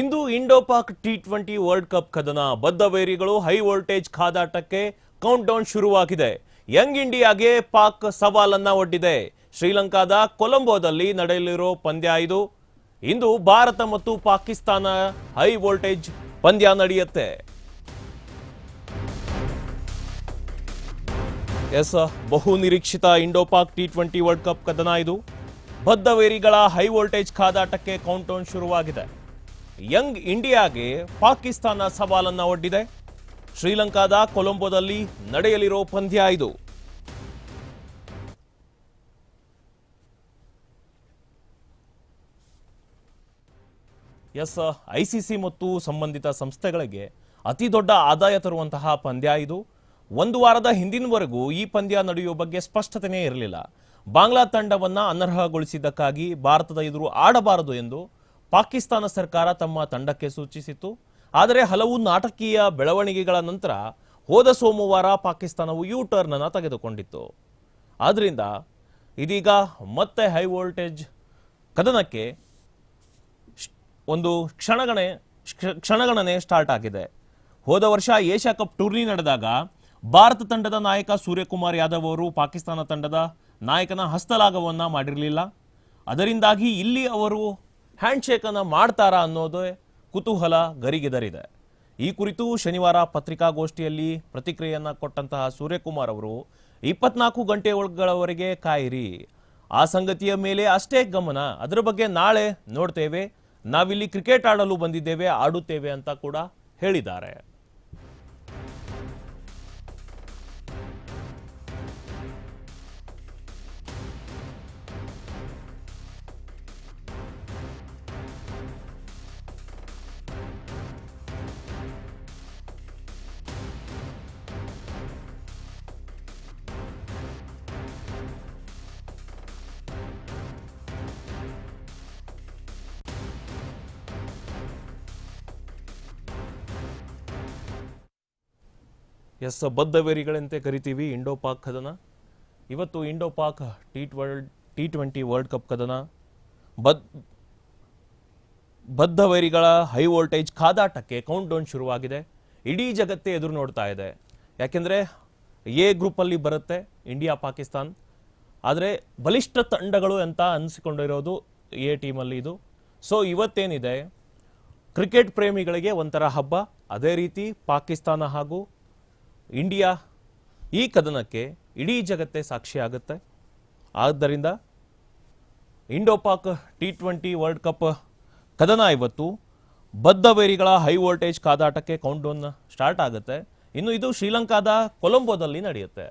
ಇಂದು Indo Pak T twenty world cup ಕದನ ಬದ್ಧ ವೈರಿಗಳು ಹೈ ವೋಲ್ಟೇಜ್ ಕಾದಾಟಕ್ಕೆ ಕೌಂಟ್ ಡೌನ್ ಶುರುವಾಗಿದೆ. ಯಂಗ್ ಇಂಡಿಯಾಗೆ ಪಾಕ್ ಸವಾಲನ್ನ ಒಡ್ಡಿದೆ. ಶ್ರೀಲಂಕಾದ ಕೊಲಂಬೋದಲ್ಲಿ ನಡೆಯಲಿರೋ ಪಂದ್ಯ ಇದು. ಇಂದು ಭಾರತ ಮತ್ತು ಪಾಕಿಸ್ತಾನ ಹೈ ವೋಲ್ಟೇಜ್ ಪಂದ್ಯ ನಡೆಯುತ್ತೆ. ಎಸ್, ಬಹು ನಿರೀಕ್ಷಿತ Indo Pak T twenty world cup ಕದನ ಇದು. ಬದ್ಧ ವೈರಿಗಳ ಹೈ ವೋಲ್ಟೇಜ್ ಕಾದಾಟಕ್ಕೆ ಕೌಂಟ್ ಡೌನ್ ಶುರುವಾಗಿದೆ. ಯಂಗ್ ಇಂಡಿಯಾಗೆ ಪಾಕಿಸ್ತಾನ ಸವಾಲನ್ನ ಒಡ್ಡಿದೆ. ಶ್ರೀಲಂಕಾದ ಕೊಲಂಬೋದಲ್ಲಿ ನಡೆಯಲಿರೋ ಪಂದ್ಯ ಇದು. ಎಸ್, ಐಸಿಸಿ ಮತ್ತು ಸಂಬಂಧಿತ ಸಂಸ್ಥೆಗಳಿಗೆ ಅತಿ ದೊಡ್ಡ ಆದಾಯ ತರುವಂತಹ ಪಂದ್ಯ ಇದು. ಒಂದು ವಾರದ ಹಿಂದಿನವರೆಗೂ ಈ ಪಂದ್ಯ ನಡೆಯುವ ಬಗ್ಗೆ ಸ್ಪಷ್ಟತೆನೇ ಇರಲಿಲ್ಲ. ಬಾಂಗ್ಲಾ ತಂಡವನ್ನು ಅನರ್ಹಗೊಳಿಸಿದ್ದಕ್ಕಾಗಿ ಭಾರತದ ಎದುರು ಆಡಬಾರದು ಎಂದು ಪಾಕಿಸ್ತಾನ ಸರ್ಕಾರ ತಮ್ಮ ತಂಡಕ್ಕೆ ಸೂಚಿಸಿತ್ತು. ಆದರೆ ಹಲವು ನಾಟಕೀಯ ಬೆಳವಣಿಗೆಗಳ ನಂತರ ಹೋದ ಸೋಮವಾರ ಪಾಕಿಸ್ತಾನವು ಯೂ ಟರ್ನ್ ಅನ್ನು ತೆಗೆದುಕೊಂಡಿತ್ತು. ಆದ್ದರಿಂದ ಇದೀಗ ಮತ್ತೆ ಹೈ ವೋಲ್ಟೇಜ್ ಕದನಕ್ಕೆ ಒಂದು ಕ್ಷಣಗಣೆ ಕ್ಷ- ಕ್ಷಣಗಣನೆ ಸ್ಟಾರ್ಟ್ ಆಗಿದೆ. ಹೋದ ವರ್ಷ ಏಷ್ಯಾ ಕಪ್ ಟೂರ್ನಿ ನಡೆದಾಗ ಭಾರತ ತಂಡದ ನಾಯಕ ಸೂರ್ಯಕುಮಾರ್ ಯಾದವ್ ಅವರು ಪಾಕಿಸ್ತಾನ ತಂಡದ ನಾಯಕನ ಹಸ್ತಲಾಘವನ್ನು ಮಾಡಿರಲಿಲ್ಲ. ಅದರಿಂದಾಗಿ ಇಲ್ಲಿ ಅವರು ಹ್ಯಾಂಡ್ ಅನ್ನ ಮಾಡ್ತಾರಾ ಅನ್ನೋದೇ ಕುತೂಹಲ ಗರಿಗೆದರಿದೆ. ಈ ಕುರಿತು ಶನಿವಾರ ಪತ್ರಿಕಾಗೋಷ್ಠಿಯಲ್ಲಿ ಪ್ರತಿಕ್ರಿಯೆಯನ್ನು ಕೊಟ್ಟಂತಹ ಸೂರ್ಯಕುಮಾರ್ ಅವರು, ಇಪ್ಪತ್ನಾಲ್ಕು ಗಂಟೆ ಒಳಗಳವರೆಗೆ ಕಾಯಿರಿ. ಆ ಸಂಗತಿಯ ಮೇಲೆ ಅಷ್ಟೇ ಗಮನ. ಅದರ ಬಗ್ಗೆ ನಾಳೆ ನೋಡ್ತೇವೆ. ನಾವಿಲ್ಲಿ ಕ್ರಿಕೆಟ್ ಆಡಲು ಬಂದಿದ್ದೇವೆ, ಆಡುತ್ತೇವೆ ಅಂತ ಕೂಡ ಹೇಳಿದ್ದಾರೆ. ಎಸ್ ಬದ್ಧ ವೇರಿಗಳಂತೆ ಕರಿತೀವಿ, ಇಂಡೋ ಪಾಕ್ ಕದನ. ಇವತ್ತು Indo Pak T world T twenty world cup ಕದನ. ಬದ್, ಬದ್ಧ ವೈರಿಗಳ ಹೈ ವೋಲ್ಟೇಜ್ ಕಾದಾಟಕ್ಕೆ ಕೌಂಟ್ ಡೌನ್ ಶುರುವಾಗಿದೆ. ಇಡೀ ಜಗತ್ತೇ ಎದುರು ನೋಡ್ತಾ ಇದೆ. ಯಾಕೆಂದರೆ ಎ ಗ್ರೂಪಲ್ಲಿ ಬರುತ್ತೆ ಇಂಡಿಯಾ, ಪಾಕಿಸ್ತಾನ್. ಆದರೆ ಬಲಿಷ್ಠ ತಂಡಗಳು ಅಂತ ಅನಿಸಿಕೊಂಡಿರೋದು ಎ ಟೀಮಲ್ಲಿ ಇದು. ಸೊ ಇವತ್ತೇನಿದೆ? ಕ್ರಿಕೆಟ್ ಪ್ರೇಮಿಗಳಿಗೆ ಒಂಥರ ಹಬ್ಬ. ಅದೇ ರೀತಿ ಪಾಕಿಸ್ತಾನ ಹಾಗೂ ಇಂಡಿಯಾ ಈ ಕದನಕ್ಕೆ ಇಡೀ ಜಗತ್ತೇ ಸಾಕ್ಷಿಯಾಗುತ್ತೆ ಆದ್ದರಿಂದ ಇಂಡೋಪಾಕ್ ಟಿ ಟ್ವೆಂಟಿ ವರ್ಲ್ಡ್ ಕಪ್ ಕದನ ಇವತ್ತು ಬದ್ಧ ವೈರಿಗಳ ಹೈ ವೋಲ್ಟೇಜ್ ಕಾದಾಟಕ್ಕೆ ಕೌಂಟ್ ಡೌನ್ ಸ್ಟಾರ್ಟ್ ಆಗುತ್ತೆ. ಇನ್ನು ಇದು ಶ್ರೀಲಂಕಾದ ಕೊಲಂಬೋದಲ್ಲಿ ನಡೆಯುತ್ತೆ.